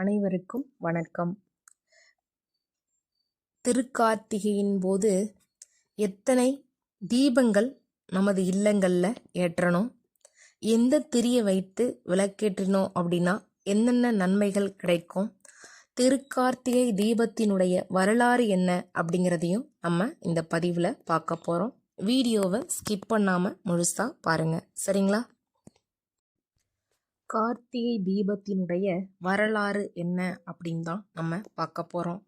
அனைவருக்கும் வணக்கம். திருக்கார்த்திகையின் போது எத்தனை தீபங்கள் நமது இல்லங்களில் ஏற்றணும்? எந்த திரியை வைத்து விளக்கேற்றினோம் அப்படின்னா என்னென்ன நன்மைகள் கிடைக்கும்? திருக்கார்த்திகை தீபத்தினுடைய வரலாறு என்ன அப்படிங்கிறதையும் நம்ம இந்த பதிவில் பார்க்க போகிறோம் வீடியோவை ஸ்கிப் பண்ணாமல் முழுசாக பாருங்கள் சரிங்களா? கார்த்திகை தீபத்தினுடைய வரலாறு என்ன அப்படின்னு தான் நம்ம பார்க்க போகிறோம்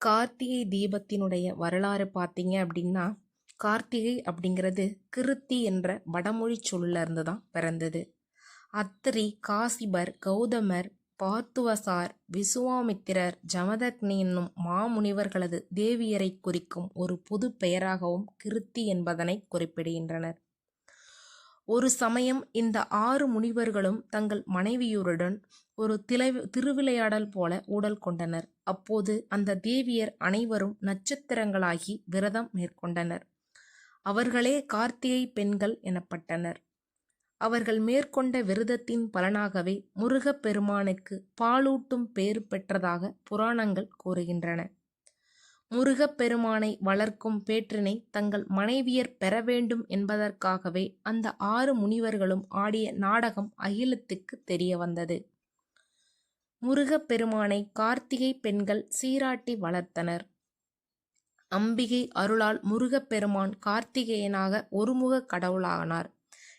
கார்த்திகை தீபத்தினுடைய வரலாறு பார்த்தீங்க அப்படின்னா கார்த்திகை அப்படிங்கிறது கிருத்தி என்ற வடமொழி சொல்லிலிருந்து இருந்து தான் பிறந்தது. அத்திரி காசிபர் கௌதமர் பார்த்துவசார் விசுவாமித்திரர் ஜமதக்னி என்னும் மாமுனிவர்களது தேவியரை குறிக்கும் ஒரு பொது பெயராகவும் கிருத்தி என்பதனை குறிப்பிடுகின்றனர். ஒரு சமயம் இந்த ஆறு முனிவர்களும் தங்கள் மனைவியுடன் ஒரு திலை திருவிளையாடல் போல ஊடல் கொண்டனர். அப்போது அந்த தேவியர் அனைவரும் நட்சத்திரங்களாகி விரதம் மேற்கொண்டனர். அவர்களே கார்த்திகை பெண்கள் எனப்பட்டனர். அவர்கள் மேற்கொண்ட விரதத்தின் பலனாகவே முருகப் பெருமானுக்கு பாலூட்டும் பேறு பெற்றதாக புராணங்கள் கூறுகின்றன. முருகப் பெருமானை வளர்க்கும் பேற்றினை தங்கள் மனைவியர் பெற வேண்டும் என்பதற்காகவே அந்த ஆறு முனிவர்களும் ஆடிய நாடகம் அகிலத்துக்கு தெரிய வந்தது முருகப் பெருமானை கார்த்திகை பெண்கள் சீராட்டி வளர்த்தனர். அம்பிகை அருளால் முருகப் பெருமான் கார்த்திகேயனாக ஒருமுக கடவுளானார்.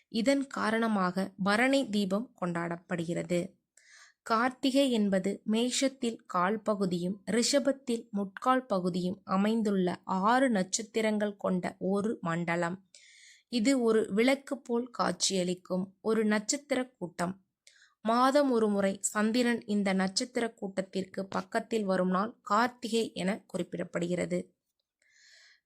இதன் காரணமாக பரணி தீபம் கொண்டாடப்படுகிறது. கார்த்திகை என்பது மேஷத்தில் கால் பகுதியும் ரிஷபத்தில் முட்கால் பகுதியும் அமைந்துள்ள ஆறு நட்சத்திரங்கள் கொண்ட ஒரு மண்டலம். இது ஒரு விளக்கு போல் காட்சியளிக்கும் ஒரு நட்சத்திர கூட்டம். மாதம் ஒரு முறை சந்திரன் இந்த நட்சத்திர கூட்டத்திற்கு பக்கத்தில் வரும் நாள் கார்த்திகை என குறிப்பிடப்படுகிறது.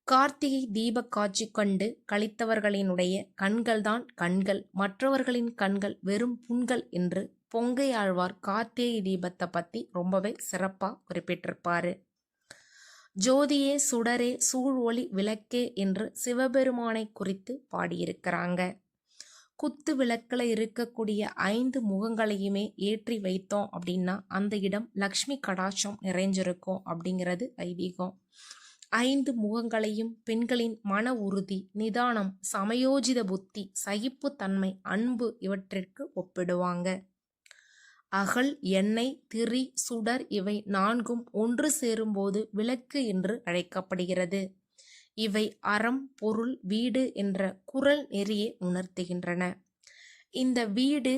கார்த்திகை தீப காட்சி கண்டு கழித்தவர்களினுடைய கண்கள்தான் கண்கள் மற்றவர்களின் கண்கள் வெறும் புண்கள் என்று பொங்கை ஆழ்வார் கார்த்திகை தீபத்தை பற்றி ரொம்பவே சிறப்பாக குறிப்பிட்டிருப்பார். ஜோதியே சுடரே சூழ் ஒளி விளக்கே என்று சிவபெருமானை குறித்து பாடியிருக்கிறாங்க. குத்து விளக்கில் இருக்கக்கூடிய ஐந்து முகங்களையுமே ஏற்றி வைத்தோம் அப்படின்னா அந்த இடம் லக்ஷ்மி கடாட்சம் நிறைஞ்சிருக்கும் அப்படிங்கிறது ஐதீகம். ஐந்து முகங்களையும் பெண்களின் மன உறுதி நிதானம் சமயோஜித புத்தி சகிப்புத்தன்மை அன்பு இவற்றிற்கு ஒப்பிடுவாங்க. அகல் எண்ணெய் திரி சுடர் இவை நான்கும் ஒன்று சேரும்போது விளக்கு என்று அழைக்கப்படுகிறது. இவை அறம் பொருள் வீடு என்ற குரல் நெறியை உணர்த்துகின்றன. இந்த வீடு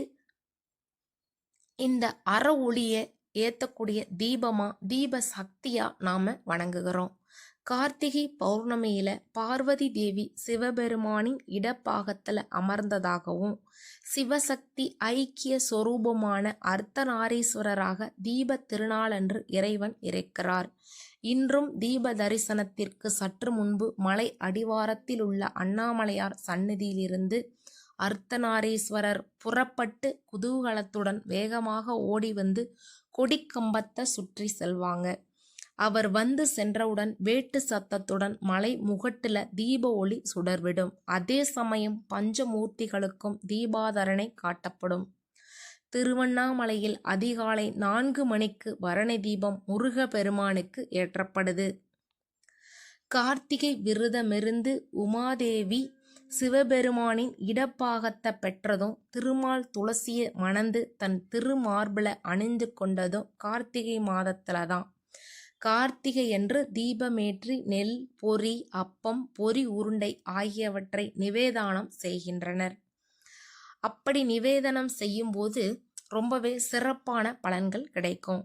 இந்த அற ஒளியை ஏற்றக்கூடிய தீபமா தீப சக்தியா நாம வணங்குகிறோம். கார்த்திகை பௌர்ணமியில பார்வதி தேவி சிவபெருமானின் இடப்பாகத்துல அமர்ந்ததாகவும் சிவசக்தி ஐக்கிய சொரூபமான அர்த்தநாரீஸ்வரராக தீப திருநாளன்று இறைவன் இருக்கிறார் இன்றும் தீப தரிசனத்திற்கு சற்று முன்பு மலை அடிவாரத்தில் உள்ள அண்ணாமலையார் சந்நிதியிலிருந்து அர்த்தநாரீஸ்வரர் புறப்பட்டு குதூகலத்துடன் வேகமாக ஓடி வந்து கொடிக்கம்பத்தை சுற்றி செல்வாங்க. அவர் வந்து சென்றவுடன் வேட்டு சத்தத்துடன் மலை முகட்டில தீப ஒளி சுடர்விடும். அதே சமயம் பஞ்சமூர்த்திகளுக்கும் தீபாதரணை காட்டப்படும். திருவண்ணாமலையில் அதிகாலை நான்கு மணிக்கு பரணி தீபம் முருக பெருமானுக்கு ஏற்றப்படுது. கார்த்திகை விரதமிருந்து உமாதேவி சிவபெருமானின் இடப்பாகத்தை பெற்றதும் திருமால் துளசியை மணந்து தன் திருமார்பில அணிந்து கொண்டதும் கார்த்திகை மாதத்துல தான் கார்த்திகை என்று தீபமேற்றி நெல் பொறி அப்பம் பொறி உருண்டை ஆகியவற்றை நிவேதானம் செய்கின்றனர். அப்படி நிவேதனம் செய்யும்போது ரொம்பவே சிறப்பான பலன்கள் கிடைக்கும்.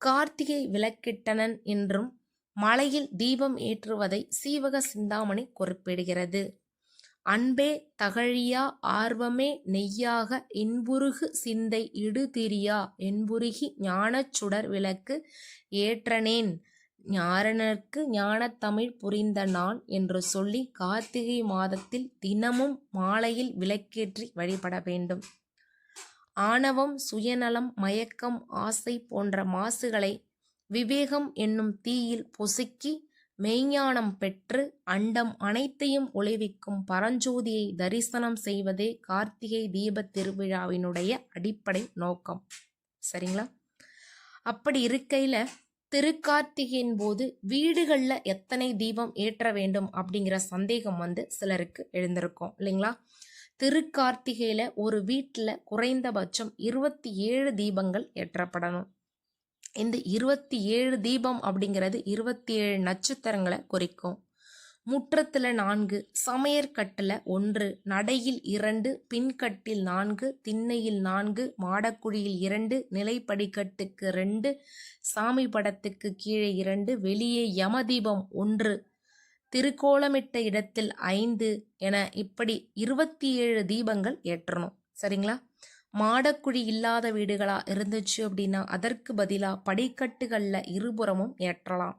கார்த்திகை விளக்கிட்டனன் என்றும் மலையில் தீபம் ஏற்றுவதை சீவக சிந்தாமணி குறிப்பிடுகிறது. அன்பே தகழியா ஆர்வமே நெய்யாக இன்புருகு சிந்தை இடுதிரியா என்புருகி ஞானச் சுடர் விளக்கு ஏற்றனேன். ஞாரணர்க்கு ஞானத்தமிழ் புரிந்த நான் என்று சொல்லி கார்த்திகை மாதத்தில் தினமும் மாலையில் விளக்கேற்றி வழிபட வேண்டும். ஆணவம் சுயநலம் மயக்கம் ஆசை போன்ற மாசுகளை விவேகம் என்னும் தீயில் பொசுக்கி மெய்ஞானம் பெற்று அண்டம் அனைத்தையும் ஒளிவிக்கும் பரஞ்சோதியை தரிசனம் செய்வதே கார்த்திகை தீப திருவிழாவினுடைய அடிப்படை நோக்கம். சரிங்களா? அப்படி இருக்கையில் திருக்கார்த்திகையின் போது வீடுகளில் எத்தனை தீபம் ஏற்ற வேண்டும் அப்படிங்கிற சந்தேகம் வந்து சிலருக்கு எழுந்திருக்கும் இல்லைங்களா? திருக்கார்த்திகையில் ஒரு வீட்டில் குறைந்தபட்சம் இருபத்தி ஏழு தீபங்கள் ஏற்றப்படணும். இந்த இருபத்தி ஏழு தீபம் அப்படிங்கிறது இருபத்தி ஏழு நட்சத்திரங்களை குறிக்கும். முற்றத்தில் நான்கு சமையற்கட்டில் ஒன்று நடையில் இரண்டு பின்கட்டில் நான்கு திண்ணையில் நான்கு மாடக்குழியில் இரண்டு நிலைப்படிக்கட்டுக்கு ரெண்டு சாமி படத்துக்கு கீழே இரண்டு வெளியே யமதீபம் ஒன்று திருக்கோலமிட்ட இடத்தில் ஐந்து என இப்படி இருபத்தி ஏழு தீபங்கள் ஏற்றணும். சரிங்களா? மாடக்குழி இல்லாத வீடுகளாக இருந்துச்சு அப்படின்னா அதற்கு பதிலாக படிக்கட்டுகளில் இருபுறமும் ஏற்றலாம்.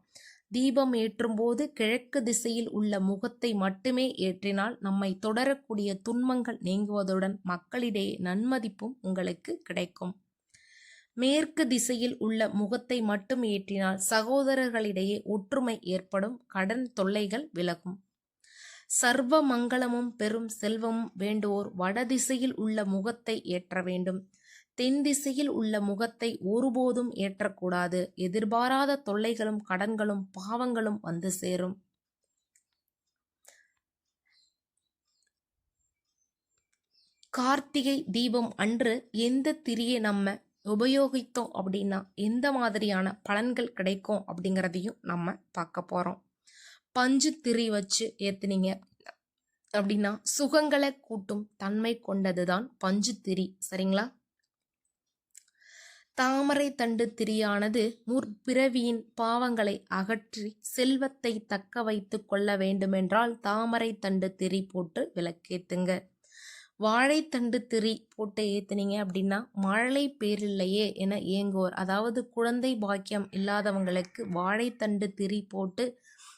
தீபம் ஏற்றும்போது கிழக்கு திசையில் உள்ள முகத்தை மட்டுமே ஏற்றினால் நம்மை தொடரக்கூடிய துன்பங்கள் நீங்குவதுடன் மக்களிடையே நன்மதிப்பும் உங்களுக்கு கிடைக்கும். மேற்கு திசையில் உள்ள முகத்தை மட்டும் ஏற்றினால் சகோதரர்களிடையே ஒற்றுமை ஏற்படும் கடன் தொல்லைகள் விலகும். சர்வ மங்களமும் பெரும் செல்வமும் வேண்டுவோர் வடதிசையில் உள்ள முகத்தை ஏற்ற வேண்டும். தென் திசையில் உள்ள முகத்தை ஒருபோதும் ஏற்றக்கூடாது. எதிர்பாராத தொல்லைகளும் கடன்களும் பாவங்களும் வந்து சேரும். கார்த்திகை தீபம் அன்று எந்த திரியை நம்ம உபயோகித்தோம் அப்படின்னா எந்த மாதிரியான பலன்கள் கிடைக்கும் அப்படிங்கிறதையும் நம்ம பார்க்க போகிறோம் பஞ்சு திரி வச்சு ஏற்றுனீங்க அப்படின்னா சுகங்களை கூட்டும் தன்மை கொண்டது தான் பஞ்சு திரி. சரிங்களா? தாமரை தண்டு திரியானது முற்பிறவியின் பாவங்களை அகற்றி செல்வத்தை தக்க வைத்து கொள்ள வேண்டுமென்றால் தாமரை தண்டு திரி போட்டு விளக்கேத்துங்க. வாழைத்தண்டு திரி போட்டு ஏற்றுனீங்க அப்படின்னா மழை பேரில்லையே என ஏங்குவோர். அதாவது குழந்தை பாக்கியம் இல்லாதவங்களுக்கு வாழைத்தண்டு திரி போட்டு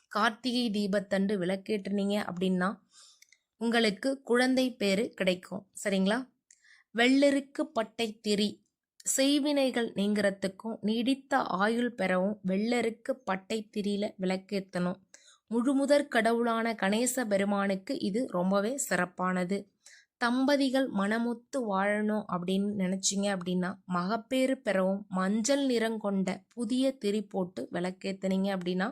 கார்த்திகை தீபத்தண்டு விளக்கேற்றுனீங்க அப்படின்னா உங்களுக்கு குழந்தை பேர் கிடைக்கும். சரிங்களா? வெள்ளருக்கு பட்டை திரி செய்வினைகள் நீங்கிறதுக்கும் நீடித்த ஆயுள் பெறவும் வெள்ளருக்கு பட்டை திரியில விளக்கேற்றணும் முழுமுதற் கடவுளான கணேச பெருமானுக்கு இது ரொம்பவே சிறப்பானது. தம்பதிகள் மனமுத்து வாழணும் அப்படின்னு நினச்சிங்க அப்படின்னா மகப்பேறு பெறவும் மஞ்சள் நிறம் கொண்ட புதிய திரி போட்டு விளக்கேற்றுனீங்க அப்படின்னா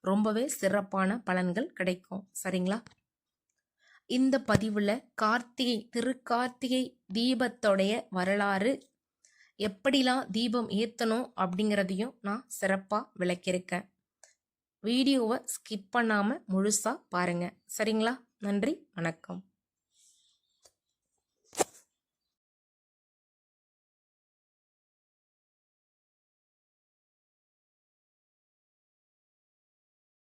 ரொம்பவே சிறப்பான பலன்கள் கிடைக்கும். சரிங்களா? இந்த பதிவில் கார்த்திகை திருக்கார்த்திகை தீபத்தோடைய வரலாறு எப்படிலாம் தீபம் ஏற்றணும் அப்படிங்கிறதையும் நான் சிறப்பாக விளக்கியிருக்கேன். வீடியோவை ஸ்கிப் பண்ணாமல் முழுசாக பாருங்கள் சரிங்களா? நன்றி வணக்கம்.